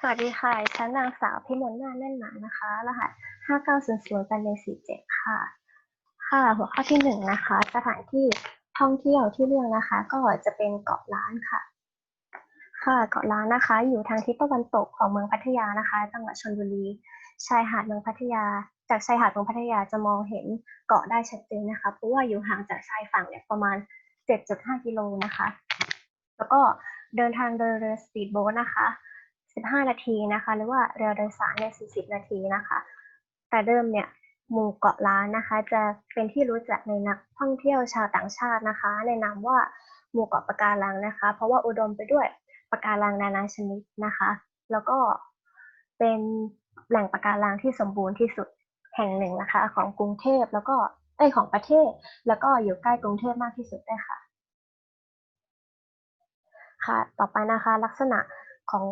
สวัสดีค่ะ ฉันนางสาวพิมลนาแน่นหนานะคะ รหัส 5900กันเลย47 ค่ะ ค่ะ หัวข้อที่หนึ่งนะคะ สถานที่ท่องเที่ยวที่เลือกนะคะ ก็จะเป็นเกาะล้านค่ะ ค่ะ เกาะล้านนะคะ อยู่ทางทิศตะวันตกของเมืองพัทยานะคะ จังหวัดชลบุรี ชายหาดเมืองพัทยา จากชายหาดเมืองพัทยาจะมองเห็นเกาะได้ชัดเจนนะคะ เพราะว่าอยู่ห่างจากชายฝั่งเนี่ยประมาณ 7.5 กิโลนะคะ แล้วก็เดินทางโดยเรือสปีดโบ๊ทนะคะ 15 นาทีนะคะ หรือว่าเรือโดยสารเนี่ย40 นาทีนะคะ แต่เดิมเนี่ยหมู่เกาะล้านนะคะ จะเป็นที่รู้จักในนักท่องเที่ยวชาวต่างชาตินะคะ ในนามว่าหมู่เกาะปะการังนะคะ เพราะว่าอุดมไปด้วยปะการังนานาชนิดนะคะ แล้วก็เป็นแหล่งปะการังที่สมบูรณ์ที่สุดแห่งหนึ่งนะคะ ของกรุงเทพแล้วก็เอ้ของประเทศ แล้วก็อยู่ใกล้กรุงเทพมากที่สุดด้วยค่ะ ค่ะ ต่อไปนะคะลักษณะของ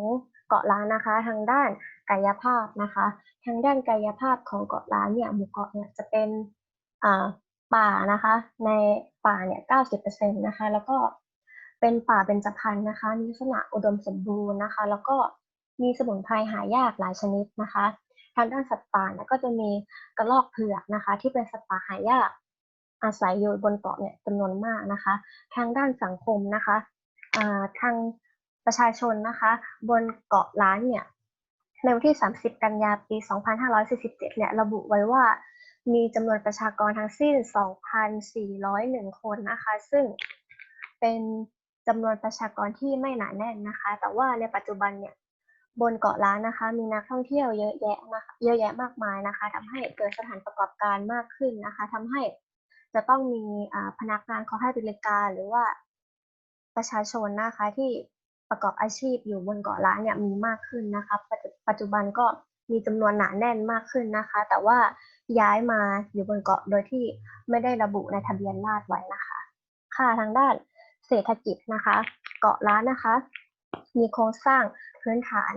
เกาะล้านนะคะ ทางด้านกายภาพนะคะ ทางด้านกายภาพของเกาะล้านเนี่ยหมู่เกาะเนี่ยจะเป็นป่านะคะ ในป่าเนี่ย90%นะคะ แล้วก็เป็นป่าเบญจพรรณนะคะ มีลักษณะอุดมสมบูรณ์นะคะ แล้วก็มีสมุนไพรหายากหลายชนิดนะคะ ทางด้านสัตว์ป่าเนี่ยก็จะมีกระรอกเผือกนะคะ ที่เป็นสัตว์ป่าหายากอาศัยอยู่บนเกาะเนี่ยจำนวนมากนะคะ ทางด้านสังคมนะคะทาง ประชาชนนะคะ บนเกาะล้านเนี่ยในวันที่ 30 กันยาปี 2547 เนี่ย ระบุไว้ว่ามีจำนวนประชากรทั้งสิ้น 2,401 คนนะคะ ซึ่งเป็นจำนวนประชากรที่ไม่หนาแน่นนะคะ แต่ว่าในปัจจุบันเนี่ย บนเกาะล้านนะคะ มีนักท่องเที่ยวเยอะแยะนะคะเยอะแยะมากมายนะคะทำให้เกิดสถานประกอบการมากขึ้นนะคะทำให้จะต้องมีพนักงานเขาให้บริการหรือว่าประชาชนนะคะที่ ประกอบอาชีพอยู่บนเกาะล้านเนี่ยมีมากขึ้นนะคะปัจจุบันก็มีจำนวนหนาแน่นมากขึ้นนะคะ แต่ว่าย้ายมาอยู่บนเกาะโดยที่ไม่ได้ระบุในทะเบียนราษฎรไว้นะคะ ค่ะทางด้านเศรษฐกิจนะคะ เกาะล้านนะคะ มีโครงสร้างพื้นฐาน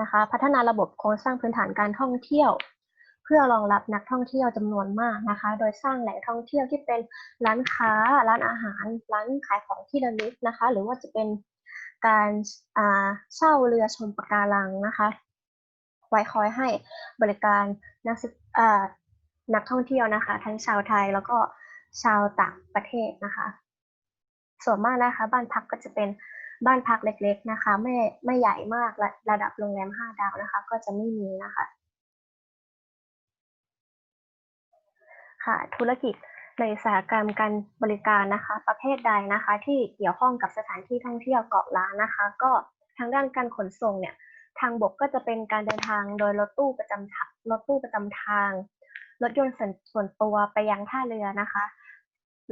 นะคะ พัฒนาระบบโครงสร้างพื้นฐานการท่องเที่ยว เพื่อรองรับนักท่องเที่ยวจำนวนมากนะคะ โดยสร้างแหล่งท่องเที่ยวที่เป็นร้านค้า ร้านอาหาร ร้านขายของที่ระลึกนะคะ หรือว่าจะเป็น การเช่าเรือชมปะการังนะคะ ไว้คอยให้บริการนักนักท่องเที่ยวนะคะ ทั้งชาวไทยแล้วก็ชาวต่างประเทศนะคะ ส่วนมากนะคะ บ้านพักก็จะเป็นบ้านพักเล็ก ๆนะคะ ไม่ไม่ใหญ่มากระระดับโรงแรมห้าดาวนะคะ ก็จะไม่มีนะคะ ค่ะ ธุรกิจ ในอุตสาหกรรมการบริการนะคะ ประเภทใดนะคะ ที่เกี่ยวข้องกับสถานที่ท่องเที่ยวเกาะล้านนะคะ ก็ทางด้านการขนส่งเนี่ยทางบกก็จะเป็นการเดินทางโดยรถตู้ประจำรถตู้ประจำทาง รถยนต์ส่วนตัวไปยังท่าเรือนะคะ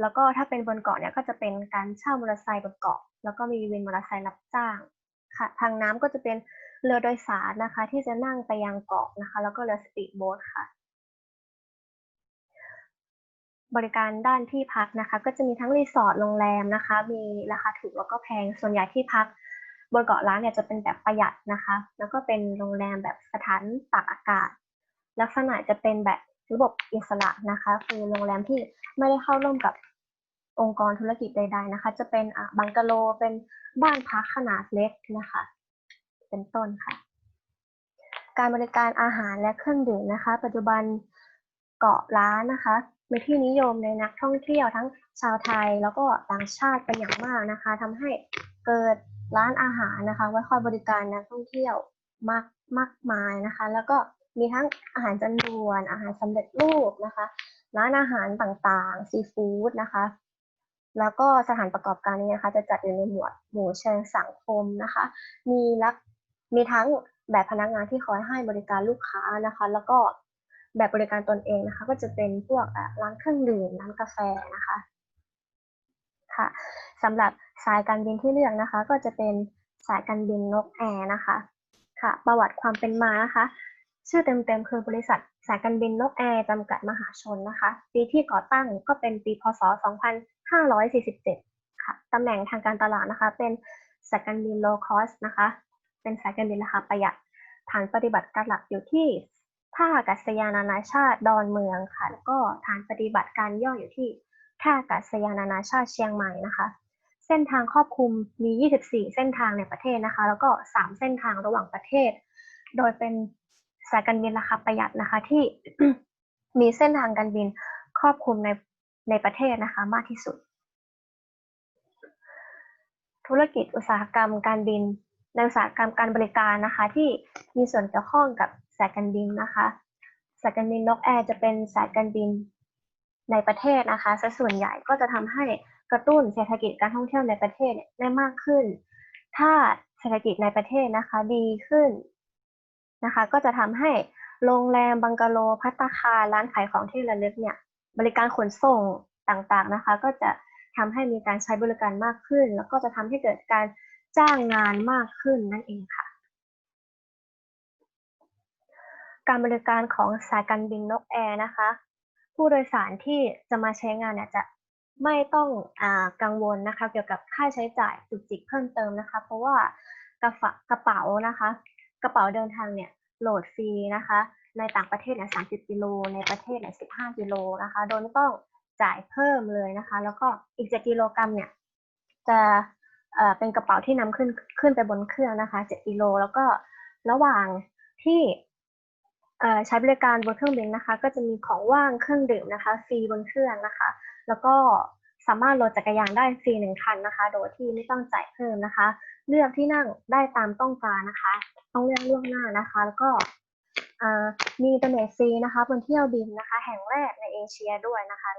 แล้วก็ถ้าเป็นบนเกาะเนี่ยก็จะเป็นการเช่ามอเตอร์ไซค์บนเกาะ แล้วก็มีวินมอเตอร์ไซค์รับจ้างค่ะ ทางน้ำก็จะเป็นเรือโดยสารนะคะ ที่จะนั่งไปยังเกาะนะคะ แล้วก็เรือสปีดโบ๊ทค่ะ บริการด้านที่พักนะคะ ก็จะมีทั้งรีสอร์ทโรงแรมนะคะ มีราคาถูกแล้วก็แพงส่วนใหญ่ที่พักบนเกาะล้านเนี่ยจะเป็นแบบประหยัดนะคะ แล้วก็เป็นโรงแรมแบบสถานตากอากาศ ลักษณะจะเป็นแบบระบบอิสระนะคะ คือโรงแรมที่ไม่ได้เข้าร่วมกับองค์กรธุรกิจใด ๆนะคะ จะเป็นบังกะโลเป็นบ้านพักขนาดเล็กนะคะ เป็นต้นค่ะ การบริการอาหารและเครื่องดื่มนะคะ ปัจจุบันเกาะล้านนะคะ เป็นที่นิยมในนักท่องเที่ยวทั้งชาวไทยแล้วก็ต่างชาติเป็นอย่างมากนะคะทำให้เกิดร้านอาหารนะคะ ไว้คอยบริการนักท่องเที่ยวมากมากมายนะคะ แล้วก็มีทั้งอาหารจานด่วน อาหารสำเร็จรูปนะคะ ร้านอาหารต่างๆซีฟู้ดนะคะ แล้วก็สถานประกอบการนี้นะคะ จะจัดอยู่ในหมวดหมู่เชิงสังคมนะคะ มีลักมีทั้งแบบพนักงานที่คอยให้บริการลูกค้านะคะ แล้วก็ แบบบริการตนเองนะคะ ก็จะเป็นพวกร้านเครื่องดื่มร้านกาแฟนะคะค่ะสำหรับสายการบินที่เลือกนะคะ ก็จะเป็นสายการบินนกแอร์นะคะค่ะ ประวัติความเป็นมานะคะ ชื่อเต็มๆคือบริษัทสายการบินนกแอร์จำกัดมหาชนนะคะ ปีที่ก่อตั้งก็เป็นปีพศ 2547 ค่ะตำแหน่งทางการตลาดนะคะ เป็นสายการบิน low cost นะคะ เป็นสายการบินราคาประหยัดฐานปฏิบัติการหลักอยู่ที่ ท่าอากาศยานนานาชาติดอนเมืองค่ะ แล้วก็ฐานปฏิบัติการย่ออยู่ที่ท่าอากาศยานนานาชาติเชียงใหม่นะคะ เส้นทางครอบคลุมมี 24 เส้นทางในประเทศนะคะ แล้วก็ 3 เส้นทางระหว่างประเทศ โดยเป็นสายการบินราคาประหยัดนะคะ ที่มีเส้นทางการบินครอบคลุมในในประเทศนะคะมากที่สุด ธุรกิจอุตสาหกรรมการบินในอุตสาหกรรมการบริการนะคะ ที่มีส่วนเกี่ยวข้องกับ สายการบินนะคะสายการบินนกแอร์จะเป็นสายการบินในประเทศนะคะซะส่วนใหญ่ก็จะทำให้กระตุ้นเศรษฐกิจการท่องเที่ยวในประเทศได้มากขึ้น ถ้าเศรษฐกิจในประเทศนะคะดีขึ้นนะคะ ก็จะทำให้โรงแรมบังกะโลพัตตาคาร้านขายของที่ระลึกเนี่ย บริการขนส่งต่างๆนะคะ ก็จะทำให้มีการใช้บริการมากขึ้น แล้วก็จะทำให้เกิดการจ้างงานมากขึ้นนั่นเองค่ะ การบริการของสายการบินนกแอร์นะคะ ผู้โดยสารที่จะมาใช้งานเนี่ยจะไม่ต้องอกังวลนะคะ เกี่ยวกับค่าใช้จ่ายจุกจิกเพิ่มเติมนะคะ เพราะว่ากระกระเป๋านะคะ กระเป๋าเดินทางเนี่ยโหลดฟรีนะคะ ในต่างประเทศเนี่ย30กิโลในประเทศเนี่ย15กิโลนะคะ โดยไม่ต้องจ่ายเพิ่มเลยนะคะ แล้วก็อีก7กิโลกรัมเนี่ยจะเป็นกระเป๋าที่นำขึ้นขึ้นไปบนเครื่องนะคะ7กิโลแล้วก็ระหว่างที่ ใช้บริการบนเครื่องบินนะคะ ก็จะมีของว่างเครื่องดื่มนะคะฟรีบนเครื่องนะคะ แล้วก็สามารถโหลดจักรยานได้ฟรีหนึ่งคันนะคะ โดยที่ไม่ต้องจ่ายเพิ่มนะคะ เลือกที่นั่งได้ตามต้องการนะคะ ต้องเลือกล่วงหน้านะคะ แล้วก็มีอินเทอร์เน็ตฟรีนะคะบนเที่ยวบินนะคะ แห่งแรกในเอเชียด้วยนะคะ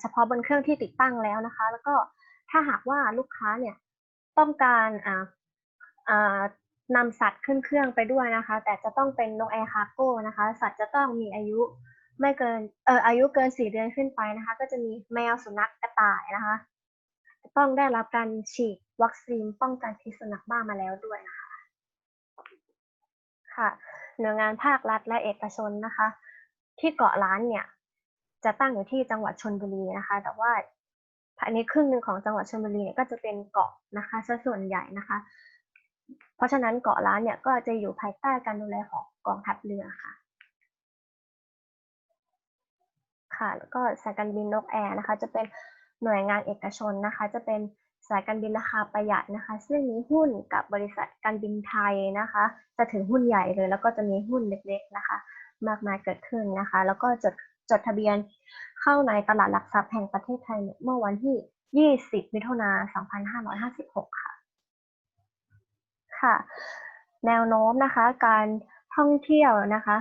เฉพาะบนเครื่องที่ติดตั้งแล้วนะคะ แล้วก็ถ้าหากว่าลูกค้าเนี่ยต้องการ นำสัตว์ขึ้นเครื่องไปด้วยนะคะ แต่จะต้องเป็นนกแอร์คาร์โก้นะคะ สัตว์จะต้องมีอายุไม่เกินเอ่ออายุเกินสี่เดือนขึ้นไปนะคะ ก็จะมีแมวสุนัขกระต่ายนะคะ ต้องได้รับการฉีดวัคซีนป้องกันพิษสุนัขบ้ามาแล้วด้วยนะคะ ค่ะหน่วยงานภาครัฐและเอกชนนะคะ ที่เกาะล้านเนี่ย จะตั้งอยู่ที่จังหวัดชลบุรีนะคะ แต่ว่าภายในครึ่งหนึ่งของจังหวัดชลบุรีเนี่ยก็จะเป็นเกาะนะคะซะส่วนใหญ่นะคะ เพราะฉะนั้นเกาะล้านเนี่ยก็จะอยู่ภายใต้การดูแลของกองทัพเรือค่ะ ค่ะ แล้วก็สายการบินนกแอร์นะคะ จะเป็นหน่วยงานเอกชนนะคะ จะเป็นสายการบินราคาประหยัดนะคะ ซึ่งมีหุ้นกับบริษัทการบินไทยนะคะ จะถือหุ้นใหญ่เลย แล้วก็จะมีหุ้นเล็กๆนะคะ มากมายเกิดขึ้นนะคะ แล้วก็จดจดทะเบียนเข้าในตลาดหลักทรัพย์แห่งประเทศไทยเนี่ยเมื่อวันที่ 20 มิถุนายน 2556 ค่ะ ค่ะ แนวโน้มนะคะ การท่องเที่ยวนะคะ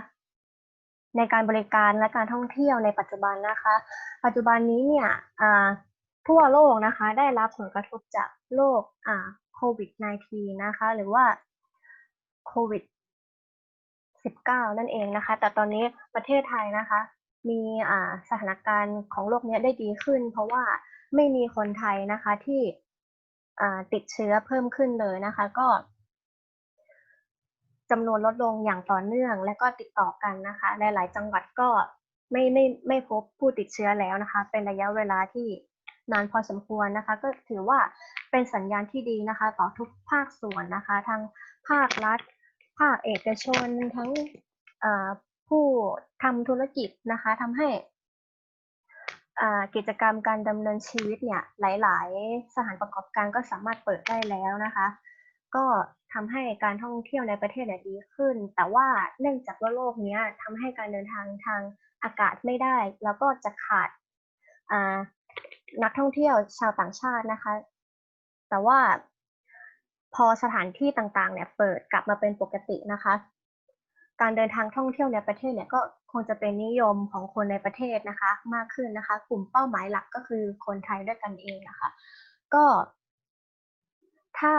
ในการบริการและการท่องเที่ยวในปัจจุบันนะคะ ปัจจุบันนี้เนี่ยทั่วโลกนะคะ ได้รับผลกระทบจากโรคโควิด -19 นะคะ หรือว่าโควิด 19 นั่นเองนะคะ แต่ตอนนี้ประเทศไทยนะคะ มีสถานการณ์ของโรคนี้ได้ดีขึ้น เพราะว่าไม่มีคนไทยนะคะที่ติดเชื้อเพิ่มขึ้นเลยนะคะ ก็ จำนวนลดลงอย่างต่อเนื่อง และก็ติดต่อกันนะคะ หลาย ๆ จังหวัดก็ไม่ไม่ไม่พบผู้ติดเชื้อแล้วนะคะ เป็นระยะเวลาที่นานพอสมควรนะคะ ก็ถือว่าเป็นสัญญาณที่ดีนะคะ ต่อทุกภาคส่วนนะคะ ทั้งภาครัฐ ภาคเอกชน ทั้งผู้ทำธุรกิจนะคะทำให้กิจกรรมการดำเนินชีวิตเนี่ยหลาย ๆ สถานประกอบการก็สามารถเปิดได้แล้วนะคะ ก็ทำให้การท่องเที่ยวในประเทศเนี่ยดีขึ้น แต่ว่าเนื่องจากว่าโลกเนี้ยทำให้การเดินทางทางอากาศไม่ได้ แล้วก็จะขาดนักท่องเที่ยวชาวต่างชาตินะคะ แต่ว่าพอสถานที่ต่างๆ เนี่ยเปิดกลับมาเป็นปกตินะคะ การเดินทางท่องเที่ยวในประเทศเนี่ยก็คงจะเป็นนิยมของคนในประเทศนะคะ มากขึ้นนะคะ กลุ่มเป้าหมายหลักก็คือคนไทยด้วยกันเองนะคะ ก็ ถ้า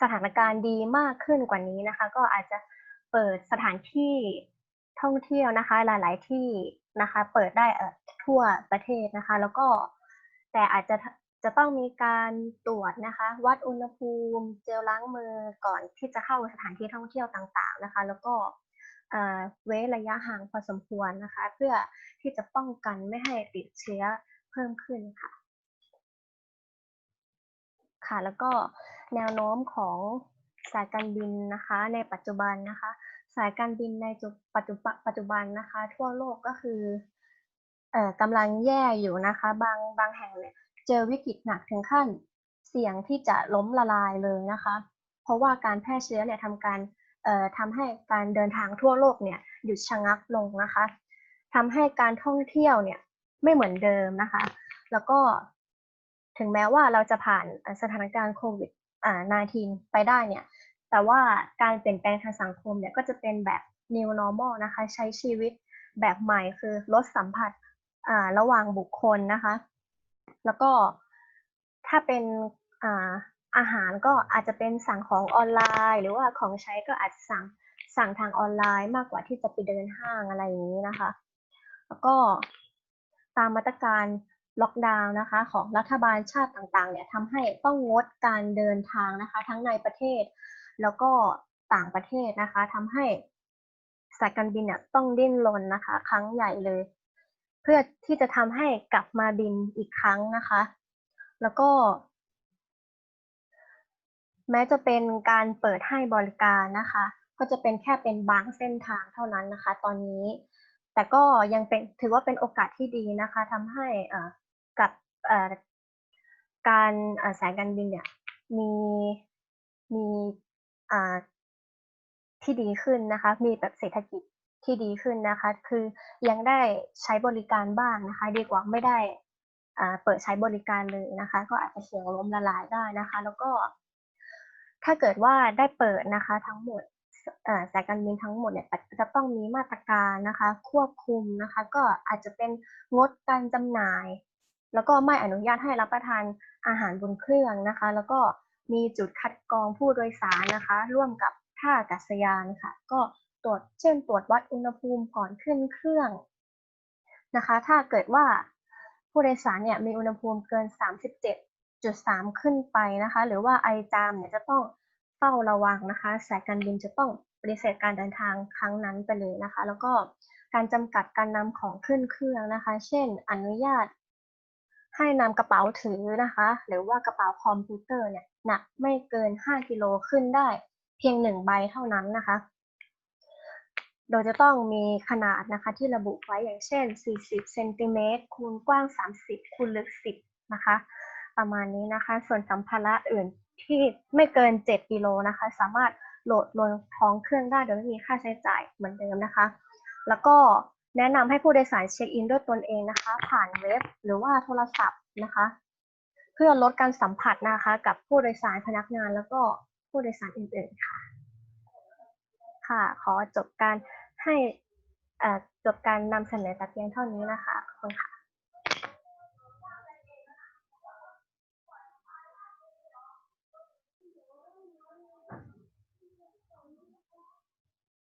สถานการณ์ดีมากขึ้นกว่านี้นะคะ ก็อาจจะเปิดสถานที่ท่องเที่ยวนะคะ หลาย ๆ ที่นะคะ เปิดได้ทั่วประเทศนะคะ แล้วก็แต่อาจจะจะต้องมีการตรวจนะคะ วัดอุณหภูมิ เจลล้างมือก่อนที่จะเข้าสถานที่ท่องเที่ยวต่าง ๆ นะคะ แล้วก็เอ่อเว้นระยะห่างพอสมควรนะคะ เพื่อที่จะป้องกันไม่ให้ติดเชื้อเพิ่มขึ้นค่ะ ค่ะ แล้วก็แนวโน้มของสายการบินนะคะ ในปัจจุบันนะคะ สายการบินในปัจจุบันปัจจุบันนะคะ ทั่วโลกก็คือเอ่อกำลังแย่อยู่นะคะ บางบางแห่งเนี่ยเจอวิกฤตหนักถึงขั้นเสี่ยงที่จะล้มละลายเลยนะคะ เพราะว่าการแพร่เชื้อเนี่ยทำการเอ่อทำให้การเดินทางทั่วโลกเนี่ยหยุดชะงักลงนะคะทำให้การท่องเที่ยวเนี่ยไม่เหมือนเดิมนะคะ แล้วก็ ถึงแม้ว่าเราจะผ่านสถานการณ์โควิด19ไปได้เนี่ย แต่ว่าการเปลี่ยนแปลงทางสังคมเนี่ยก็จะเป็นแบบ new normal นะคะ ใช้ชีวิตแบบใหม่คือลดสัมผัสระหว่างบุคคลนะคะ แล้วก็ถ้าเป็นอาอาหารก็อาจจะเป็นสั่งของออนไลน์ หรือว่าของใช้ก็อาจจะสั่งสั่งทางออนไลน์มากกว่าที่จะไปเดินห้างอะไรอย่างนี้นะคะ แล้วก็ตามมาตรการ ล็อกดาวน์นะคะของรัฐบาลชาติต่างๆเนี่ยทำให้ต้องงดการเดินทางนะคะ ทั้งในประเทศ แล้วก็ต่างประเทศนะคะทำให้สายการบินเนี่ยต้องดิ้นรนนะคะ ครั้งใหญ่เลย เพื่อที่จะทำให้กลับมาบินอีกครั้งนะคะ แล้วก็ แม้จะเป็นการเปิดให้บริการนะคะ ก็จะเป็นแค่เป็นบางเส้นทางเท่านั้นนะคะ ตอนนี้แต่ก็ยังเป็นถือว่าเป็นโอกาสที่ดีนะคะทำให้อ่า การสายการบินเนี่ยมีมีที่ดีขึ้นนะคะ มีแบบเศรษฐกิจที่ดีขึ้นนะคะ คือยังได้ใช้บริการบ้างนะคะ ดีกว่าไม่ได้เปิดใช้บริการเลยนะคะ ก็อาจจะเสี่ยงล้มละลายได้นะคะ แล้วก็ ถ้าเกิดว่าได้เปิดนะคะ ทั้งหมดสายการบินทั้งหมดเนี่ยจะต้องมีมาตรการนะคะ ควบคุมนะคะ ก็อาจจะเป็นงดการจำหน่าย แล้วก็ไม่อนุญาตให้รับประทานอาหารบนเครื่องนะคะ แล้วก็มีจุดคัดกรองผู้โดยสารนะคะ ร่วมกับท่าอากาศยานค่ะ ก็ตรวจเช่น ตรวจวัดอุณหภูมิก่อนขึ้นเครื่องนะคะ ถ้าเกิดว่าผู้โดยสารเนี่ยมีอุณหภูมิเกิน 37.3 ขึ้นไปนะคะ หรือว่าไอจามเนี่ยจะต้องเฝ้าระวังนะคะ สายการบินจะต้องปฏิเสธการเดินทางครั้งนั้นไปเลยนะคะ แล้วก็การจำกัดการนำของขึ้นเครื่องนะคะ เช่น อนุญาต ให้นำกระเป๋าถือนะคะ หรือว่ากระเป๋าคอมพิวเตอร์เนี่ยหนักไม่เกิน 5 กิโลขึ้นได้ เพียงหนึ่งใบเท่านั้นนะคะ โดยจะต้องมีขนาดนะคะที่ระบุไว้อย่างเช่น 40เซนติเมตรคูณกว้าง 30คูณลึก 10 นะคะ ประมาณนี้นะคะ ส่วนสัมภาระอื่นที่ไม่เกิน 7 กิโลนะคะ สามารถโหลดลงท้องเครื่องได้โดยไม่มีค่าใช้จ่ายเหมือนเดิมนะคะ แล้วก็ แนะนำให้ผู้โดยสารเช็คอินด้วยตนเองนะคะ ผ่านเว็บหรือว่าโทรศัพท์นะคะ เพื่อลดการสัมผัสนะคะ กับผู้โดยสารพนักงานแล้วก็ผู้โดยสารอื่นๆค่ะ ค่ะ ขอจบการให้จบการนำเสนอแต่เพียงเท่านี้นะคะขอบคุณค่ะ